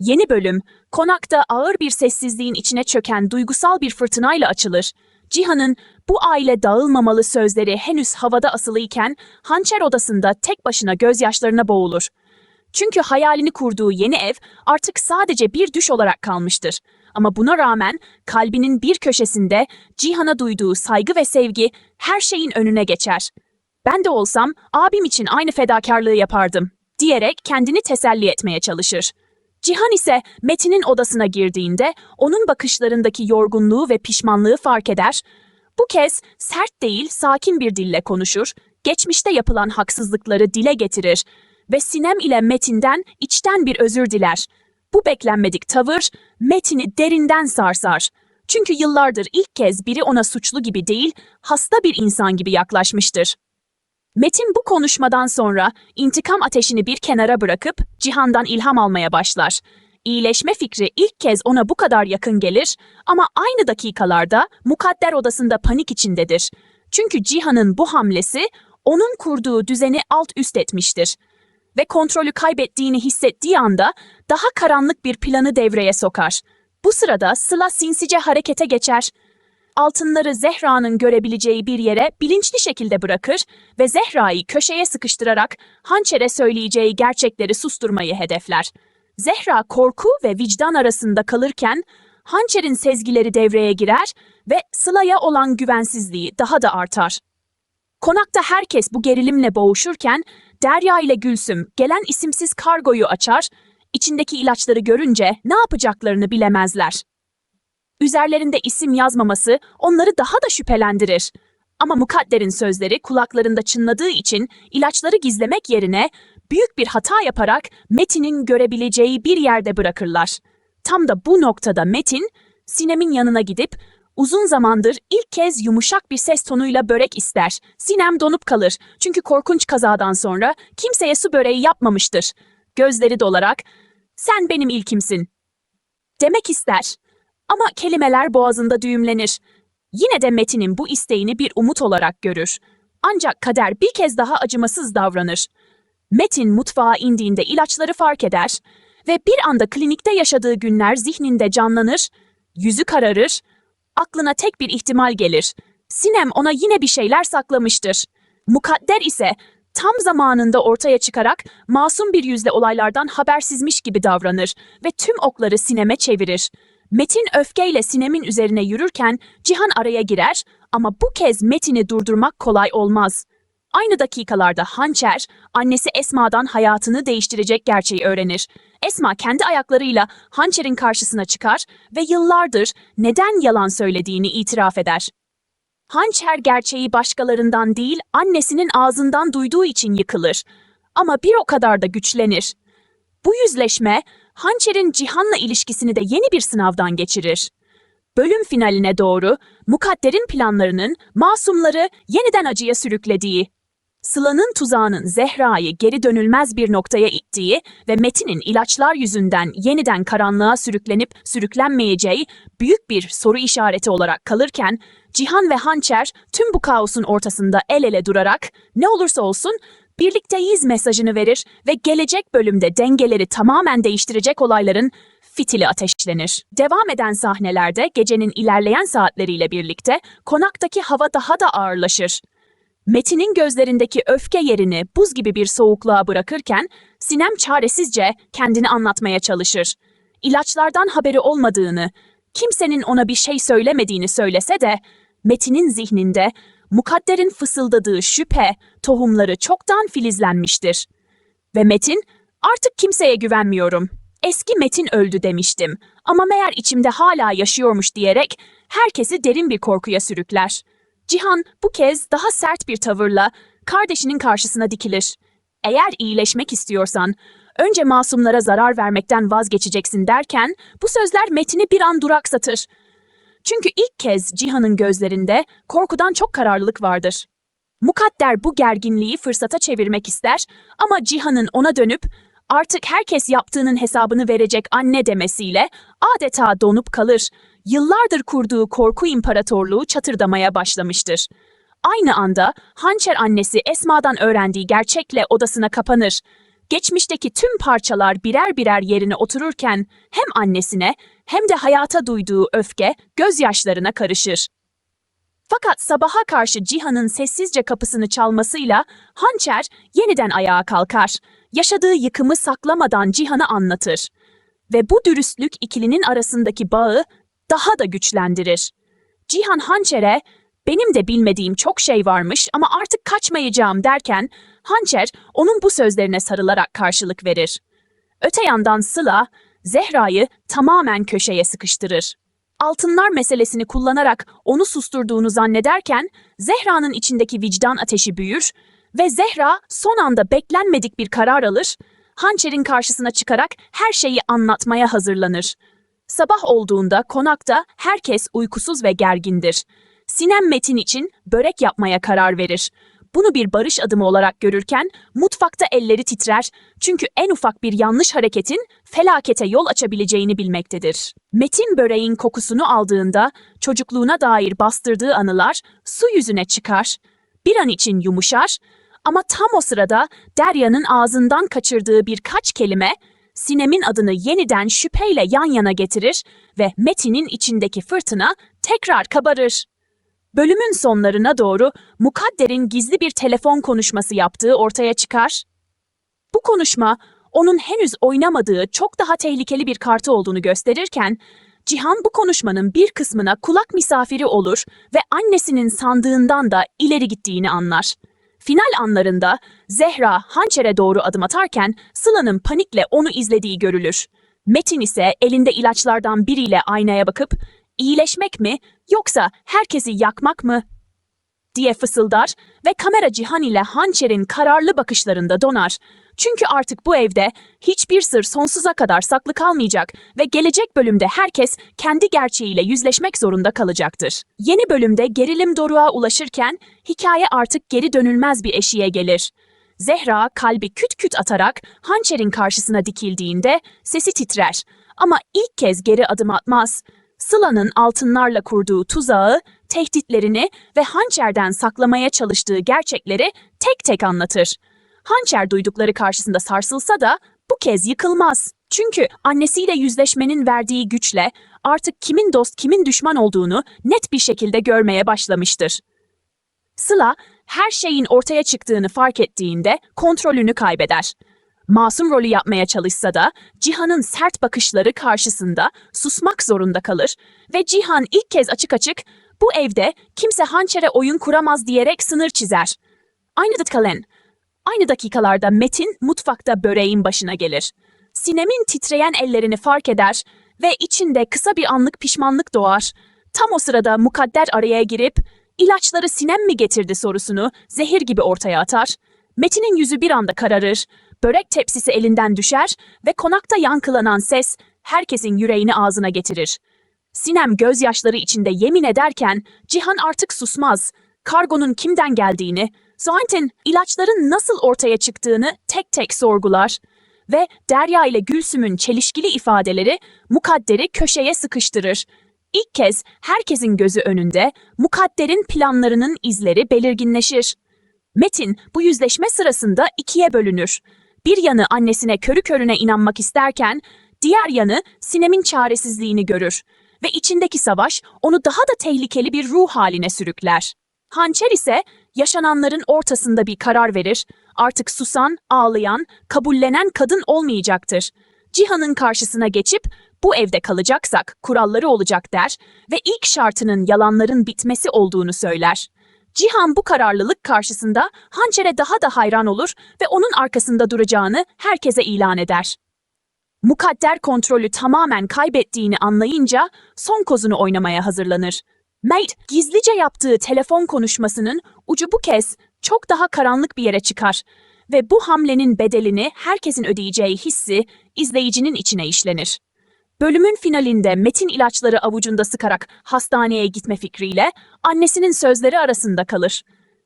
Yeni bölüm, konakta ağır bir sessizliğin içine çöken duygusal bir fırtınayla açılır. Cihan'ın bu aile dağılmamalı sözleri henüz havada asılıyken hançer odasında tek başına gözyaşlarına boğulur. Çünkü hayalini kurduğu yeni ev artık sadece bir düş olarak kalmıştır. Ama buna rağmen kalbinin bir köşesinde Cihan'a duyduğu saygı ve sevgi her şeyin önüne geçer. Ben de olsam abim için aynı fedakarlığı yapardım diyerek kendini teselli etmeye çalışır. Cihan ise Metin'in odasına girdiğinde onun bakışlarındaki yorgunluğu ve pişmanlığı fark eder. Bu kez sert değil, sakin bir dille konuşur, geçmişte yapılan haksızlıkları dile getirir ve Sinem ile Metin'den içten bir özür diler. Bu beklenmedik tavır Metin'i derinden sarsar. Çünkü yıllardır ilk kez biri ona suçlu gibi değil, hasta bir insan gibi yaklaşmıştır. Metin bu konuşmadan sonra intikam ateşini bir kenara bırakıp Cihan'dan ilham almaya başlar. İyileşme fikri ilk kez ona bu kadar yakın gelir ama aynı dakikalarda mukadder odasında panik içindedir. Çünkü Cihan'ın bu hamlesi onun kurduğu düzeni alt üst etmiştir. Ve kontrolü kaybettiğini hissettiği anda daha karanlık bir planı devreye sokar. Bu sırada Sıla sinsice harekete geçer altınları Zehra'nın görebileceği bir yere bilinçli şekilde bırakır ve Zehra'yı köşeye sıkıştırarak hançere söyleyeceği gerçekleri susturmayı hedefler. Zehra korku ve vicdan arasında kalırken hançerin sezgileri devreye girer ve Sıla'ya olan güvensizliği daha da artar. Konakta herkes bu gerilimle boğuşurken Derya ile Gülsüm gelen isimsiz kargoyu açar, içindeki ilaçları görünce ne yapacaklarını bilemezler. Üzerlerinde isim yazmaması onları daha da şüphelendirir. Ama mukadderin sözleri kulaklarında çınladığı için ilaçları gizlemek yerine büyük bir hata yaparak Metin'in görebileceği bir yerde bırakırlar. Tam da bu noktada Metin, Sinem'in yanına gidip uzun zamandır ilk kez yumuşak bir ses tonuyla börek ister. Sinem donup kalır çünkü korkunç kazadan sonra kimseye su böreği yapmamıştır. Gözleri dolarak, sen benim ilkimsin demek ister. Ama kelimeler boğazında düğümlenir. Yine de Metin'in bu isteğini bir umut olarak görür. Ancak kader bir kez daha acımasız davranır. Metin mutfağa indiğinde ilaçları fark eder ve bir anda klinikte yaşadığı günler zihninde canlanır, yüzü kararır, aklına tek bir ihtimal gelir. Sinem ona yine bir şeyler saklamıştır. Mukadder ise tam zamanında ortaya çıkarak masum bir yüzle olaylardan habersizmiş gibi davranır ve tüm okları Sinem'e çevirir. Metin öfkeyle Sinem'in üzerine yürürken Cihan araya girer ama bu kez Metin'i durdurmak kolay olmaz. Aynı dakikalarda Hançer, annesi Esma'dan hayatını değiştirecek gerçeği öğrenir. Esma kendi ayaklarıyla Hançer'in karşısına çıkar ve yıllardır neden yalan söylediğini itiraf eder. Hançer gerçeği başkalarından değil, annesinin ağzından duyduğu için yıkılır. Ama bir o kadar da güçlenir. Bu yüzleşme Hançer'in Cihan'la ilişkisini de yeni bir sınavdan geçirir. Bölüm finaline doğru Mukadder'in planlarının masumları yeniden acıya sürüklediği, Sıla'nın tuzağının Zehra'yı geri dönülmez bir noktaya ittiği ve Metin'in ilaçlar yüzünden yeniden karanlığa sürüklenip sürüklenmeyeceği büyük bir soru işareti olarak kalırken, Cihan ve Hançer tüm bu kaosun ortasında el ele durarak ne olursa olsun birlikteyiz mesajını verir ve gelecek bölümde dengeleri tamamen değiştirecek olayların fitili ateşlenir. Devam eden sahnelerde gecenin ilerleyen saatleriyle birlikte konaktaki hava daha da ağırlaşır. Metin'in gözlerindeki öfke yerini buz gibi bir soğukluğa bırakırken Sinem çaresizce kendini anlatmaya çalışır. İlaçlardan haberi olmadığını, kimsenin ona bir şey söylemediğini söylese de Metin'in zihninde mukadderin fısıldadığı şüphe tohumları çoktan filizlenmiştir. Ve Metin, artık kimseye güvenmiyorum. Eski Metin öldü demiştim ama meğer içimde hala yaşıyormuş diyerek herkesi derin bir korkuya sürükler. Cihan bu kez daha sert bir tavırla kardeşinin karşısına dikilir. Eğer iyileşmek istiyorsan önce masumlara zarar vermekten vazgeçeceksin derken bu sözler Metin'i bir an duraksatır. Çünkü ilk kez Cihan'ın gözlerinde korkudan çok kararlılık vardır. Mukadder bu gerginliği fırsata çevirmek ister ama Cihan'ın ona dönüp artık herkes yaptığının hesabını verecek anne demesiyle adeta donup kalır. Yıllardır kurduğu korku imparatorluğu çatırdamaya başlamıştır. Aynı anda hançer annesi Esma'dan öğrendiği gerçekle odasına kapanır. Geçmişteki tüm parçalar birer birer yerine otururken hem annesine hem de hayata duyduğu öfke gözyaşlarına karışır. Fakat sabaha karşı Cihan'ın sessizce kapısını çalmasıyla Hançer yeniden ayağa kalkar. Yaşadığı yıkımı saklamadan Cihan'a anlatır. Ve bu dürüstlük ikilinin arasındaki bağı daha da güçlendirir. Cihan Hançer'e benim de bilmediğim çok şey varmış ama artık kaçmayacağım derken Hançer onun bu sözlerine sarılarak karşılık verir. Öte yandan Sıla Zehra'yı tamamen köşeye sıkıştırır. Altınlar meselesini kullanarak onu susturduğunu zannederken Zehra'nın içindeki vicdan ateşi büyür ve Zehra son anda beklenmedik bir karar alır, hançerin karşısına çıkarak her şeyi anlatmaya hazırlanır. Sabah olduğunda konakta herkes uykusuz ve gergindir. Sinem Metin için börek yapmaya karar verir. Bunu bir barış adımı olarak görürken mutfakta elleri titrer çünkü en ufak bir yanlış hareketin felakete yol açabileceğini bilmektedir. Metin böreğin kokusunu aldığında çocukluğuna dair bastırdığı anılar su yüzüne çıkar. Bir an için yumuşar ama tam o sırada Derya'nın ağzından kaçırdığı birkaç kelime Sinem'in adını yeniden şüpheyle yan yana getirir ve Metin'in içindeki fırtına tekrar kabarır. Bölümün sonlarına doğru Mukadder'in gizli bir telefon konuşması yaptığı ortaya çıkar. Bu konuşma onun henüz oynamadığı çok daha tehlikeli bir kartı olduğunu gösterirken Cihan bu konuşmanın bir kısmına kulak misafiri olur ve annesinin sandığından da ileri gittiğini anlar. Final anlarında Zehra hançere doğru adım atarken Sıla'nın panikle onu izlediği görülür. Metin ise elinde ilaçlardan biriyle aynaya bakıp iyileşmek mi yoksa herkesi yakmak mı diye fısıldar ve kamera Cihan ile hançerin kararlı bakışlarında donar. Çünkü artık bu evde hiçbir sır sonsuza kadar saklı kalmayacak ve gelecek bölümde herkes kendi gerçeğiyle yüzleşmek zorunda kalacaktır. Yeni bölümde gerilim doruğa ulaşırken hikaye artık geri dönülmez bir eşiğe gelir. Zehra kalbi küt küt atarak hançerin karşısına dikildiğinde sesi titrer ama ilk kez geri adım atmaz. Sıla'nın altınlarla kurduğu tuzağı, tehditlerini ve hançerden saklamaya çalıştığı gerçekleri tek tek anlatır. Hançer duydukları karşısında sarsılsa da bu kez yıkılmaz. Çünkü annesiyle yüzleşmenin verdiği güçle artık kimin dost kimin düşman olduğunu net bir şekilde görmeye başlamıştır. Sıla her şeyin ortaya çıktığını fark ettiğinde kontrolünü kaybeder. Masum rolü yapmaya çalışsa da Cihan'ın sert bakışları karşısında susmak zorunda kalır ve Cihan ilk kez açık açık bu evde kimse hançere oyun kuramaz diyerek sınır çizer. Aynı kalan. Aynı dakikalarda Metin mutfakta böreğin başına gelir. Sinem'in titreyen ellerini fark eder ve içinde kısa bir anlık pişmanlık doğar. Tam o sırada mukadder araya girip ilaçları Sinem mi getirdi sorusunu zehir gibi ortaya atar. Metin'in yüzü bir anda kararır, börek tepsisi elinden düşer ve konakta yankılanan ses herkesin yüreğini ağzına getirir. Sinem gözyaşları içinde yemin ederken Cihan artık susmaz. Kargonun kimden geldiğini, zaten ilaçların nasıl ortaya çıktığını tek tek sorgular. Ve Derya ile Gülsüm'ün çelişkili ifadeleri Mukadder'i köşeye sıkıştırır. İlk kez herkesin gözü önünde Mukadder'in planlarının izleri belirginleşir. Metin bu yüzleşme sırasında ikiye bölünür. Bir yanı annesine körü körüne inanmak isterken, diğer yanı Sinem'in çaresizliğini görür ve içindeki savaş onu daha da tehlikeli bir ruh haline sürükler. Hançer ise yaşananların ortasında bir karar verir, artık susan, ağlayan, kabullenen kadın olmayacaktır. Cihan'ın karşısına geçip bu evde kalacaksak kuralları olacak der ve ilk şartının yalanların bitmesi olduğunu söyler. Cihan bu kararlılık karşısında hançere daha da hayran olur ve onun arkasında duracağını herkese ilan eder. Mukadder kontrolü tamamen kaybettiğini anlayınca son kozunu oynamaya hazırlanır. Mate gizlice yaptığı telefon konuşmasının ucu bu kez çok daha karanlık bir yere çıkar ve bu hamlenin bedelini herkesin ödeyeceği hissi izleyicinin içine işlenir. Bölümün finalinde Metin ilaçları avucunda sıkarak hastaneye gitme fikriyle annesinin sözleri arasında kalır.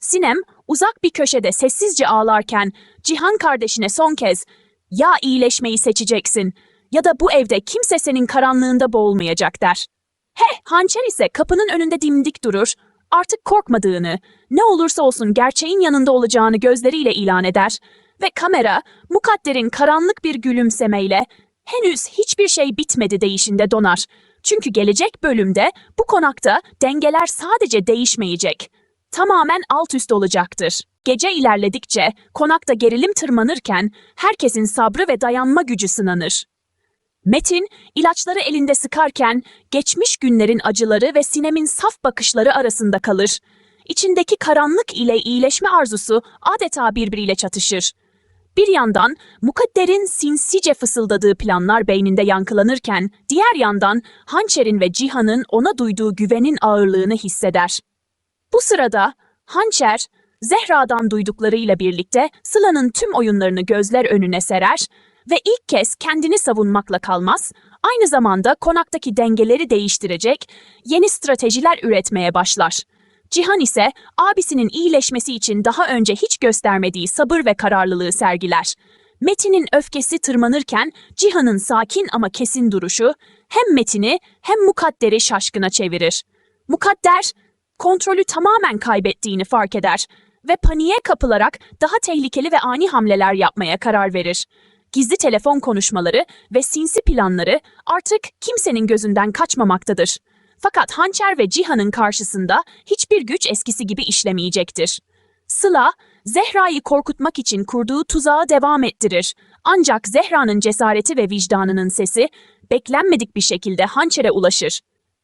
Sinem uzak bir köşede sessizce ağlarken Cihan kardeşine son kez ya iyileşmeyi seçeceksin ya da bu evde kimse senin karanlığında boğulmayacak der. He, hançer ise kapının önünde dimdik durur, artık korkmadığını, ne olursa olsun gerçeğin yanında olacağını gözleriyle ilan eder Ve kamera, Mukadder'in karanlık bir gülümsemeyle henüz hiçbir şey bitmedi deyişinde donar. Çünkü gelecek bölümde bu konakta dengeler sadece değişmeyecek. Tamamen alt üst olacaktır. Gece ilerledikçe konakta gerilim tırmanırken herkesin sabrı ve dayanma gücü sınanır. Metin, ilaçları elinde sıkarken geçmiş günlerin acıları ve Sinem'in saf bakışları arasında kalır. İçindeki karanlık ile iyileşme arzusu adeta birbiriyle çatışır. Bir yandan Mukadder'in sinsice fısıldadığı planlar beyninde yankılanırken, diğer yandan Hançer'in ve Cihan'ın ona duyduğu güvenin ağırlığını hisseder. Bu sırada Hançer, Zehra'dan duyduklarıyla birlikte Sıla'nın tüm oyunlarını gözler önüne serer ve ilk kez kendini savunmakla kalmaz, aynı zamanda konaktaki dengeleri değiştirecek yeni stratejiler üretmeye başlar. Cihan ise abisinin iyileşmesi için daha önce hiç göstermediği sabır ve kararlılığı sergiler. Metin'in öfkesi tırmanırken Cihan'ın sakin ama kesin duruşu hem Metin'i hem Mukadder'i şaşkına çevirir. Mukadder kontrolü tamamen kaybettiğini fark eder ve paniğe kapılarak daha tehlikeli ve ani hamleler yapmaya karar verir. Gizli telefon konuşmaları ve sinsi planları artık kimsenin gözünden kaçmamaktadır. Fakat Hançer ve Cihan'ın karşısında hiçbir güç eskisi gibi işlemeyecektir. Sıla, Zehra'yı korkutmak için kurduğu tuzağı devam ettirir. Ancak Zehra'nın cesareti ve vicdanının sesi beklenmedik bir şekilde Hançer'e ulaşır.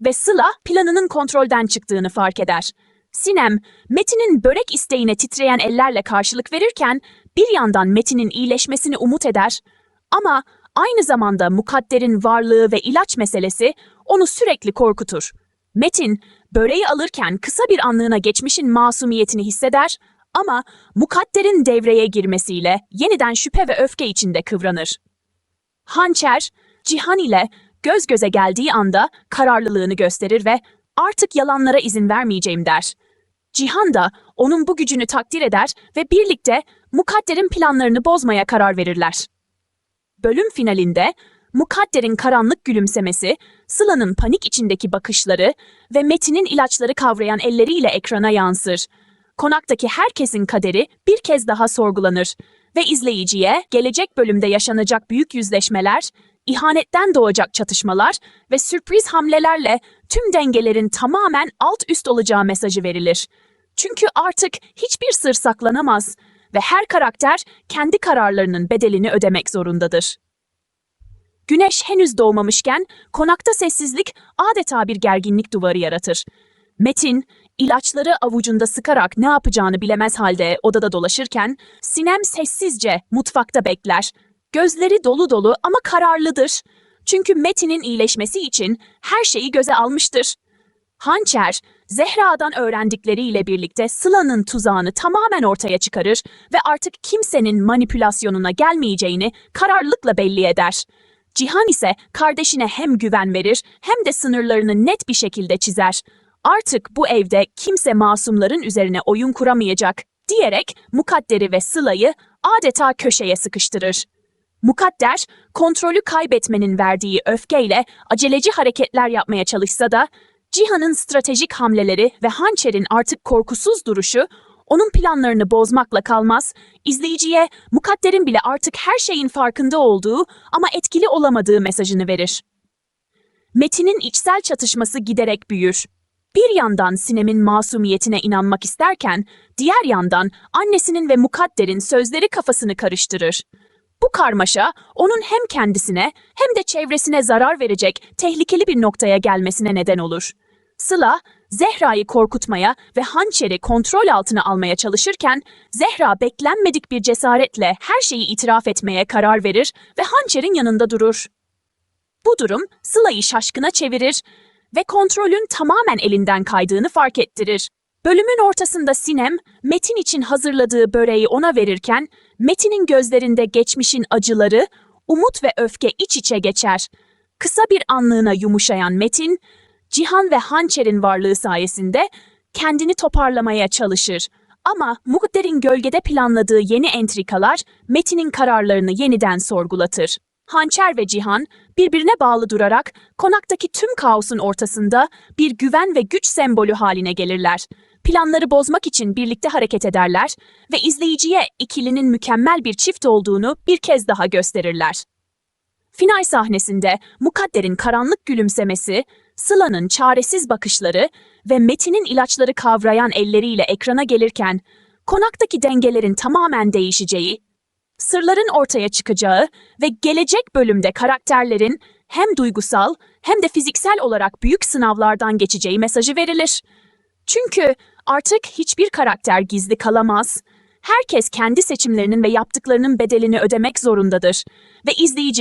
Ve Sıla planının kontrolden çıktığını fark eder. Sinem, Metin'in börek isteğine titreyen ellerle karşılık verirken bir yandan Metin'in iyileşmesini umut eder. Ama aynı zamanda Mukadder'in varlığı ve ilaç meselesi onu sürekli korkutur. Metin, böreği alırken kısa bir anlığına geçmişin masumiyetini hisseder ama Mukadder'in devreye girmesiyle yeniden şüphe ve öfke içinde kıvranır. Hançer, Cihan ile göz göze geldiği anda kararlılığını gösterir ve artık yalanlara izin vermeyeceğim der. Cihan da onun bu gücünü takdir eder ve birlikte Mukadder'in planlarını bozmaya karar verirler. Bölüm finalinde Mukadder'in karanlık gülümsemesi, Sıla'nın panik içindeki bakışları ve Metin'in ilaçları kavrayan elleriyle ekrana yansır. Konaktaki herkesin kaderi bir kez daha sorgulanır ve izleyiciye gelecek bölümde yaşanacak büyük yüzleşmeler, ihanetten doğacak çatışmalar ve sürpriz hamlelerle tüm dengelerin tamamen alt üst olacağı mesajı verilir. Çünkü artık hiçbir sır saklanamaz ve her karakter kendi kararlarının bedelini ödemek zorundadır. Güneş henüz doğmamışken konakta sessizlik adeta bir gerginlik duvarı yaratır. Metin, ilaçları avucunda sıkarak ne yapacağını bilemez halde odada dolaşırken, Sinem sessizce mutfakta bekler. Gözleri dolu dolu ama kararlıdır. Çünkü Metin'in iyileşmesi için her şeyi göze almıştır. Hançer, Zehra'dan öğrendikleriyle birlikte Sıla'nın tuzağını tamamen ortaya çıkarır ve artık kimsenin manipülasyonuna gelmeyeceğini kararlılıkla belli eder. Cihan ise kardeşine hem güven verir hem de sınırlarını net bir şekilde çizer. Artık bu evde kimse masumların üzerine oyun kuramayacak diyerek Mukadder'i ve Sıla'yı adeta köşeye sıkıştırır. Mukadder, kontrolü kaybetmenin verdiği öfkeyle aceleci hareketler yapmaya çalışsa da Cihan'ın stratejik hamleleri ve Hançer'in artık korkusuz duruşu onun planlarını bozmakla kalmaz, izleyiciye Mukadder'in bile artık her şeyin farkında olduğu ama etkili olamadığı mesajını verir. Metin'in içsel çatışması giderek büyür. Bir yandan Sinem'in masumiyetine inanmak isterken, diğer yandan annesinin ve Mukadder'in sözleri kafasını karıştırır. Bu karmaşa onun hem kendisine hem de çevresine zarar verecek tehlikeli bir noktaya gelmesine neden olur. Sıla, Zehra'yı korkutmaya ve hançeri kontrol altına almaya çalışırken, Zehra beklenmedik bir cesaretle her şeyi itiraf etmeye karar verir ve hançerin yanında durur. Bu durum Sıla'yı şaşkına çevirir ve kontrolün tamamen elinden kaydığını fark ettirir. Bölümün ortasında Sinem, Metin için hazırladığı böreği ona verirken, Metin'in gözlerinde geçmişin acıları, umut ve öfke iç içe geçer. Kısa bir anlığına yumuşayan Metin, Cihan ve Hançer'in varlığı sayesinde kendini toparlamaya çalışır. Ama Muhder'in gölgede planladığı yeni entrikalar Metin'in kararlarını yeniden sorgulatır. Hançer ve Cihan birbirine bağlı durarak konaktaki tüm kaosun ortasında bir güven ve güç sembolü haline gelirler. planları bozmak için birlikte hareket ederler ve izleyiciye ikilinin mükemmel bir çift olduğunu bir kez daha gösterirler. Final sahnesinde Mukadder'in karanlık gülümsemesi, Sıla'nın çaresiz bakışları ve Metin'in ilaçları kavrayan elleriyle ekrana gelirken konaktaki dengelerin tamamen değişeceği, sırların ortaya çıkacağı ve gelecek bölümde karakterlerin hem duygusal hem de fiziksel olarak büyük sınavlardan geçeceği mesajı verilir. Çünkü artık hiçbir karakter gizli kalamaz. Herkes kendi seçimlerinin ve yaptıklarının bedelini ödemek zorundadır ve izleyici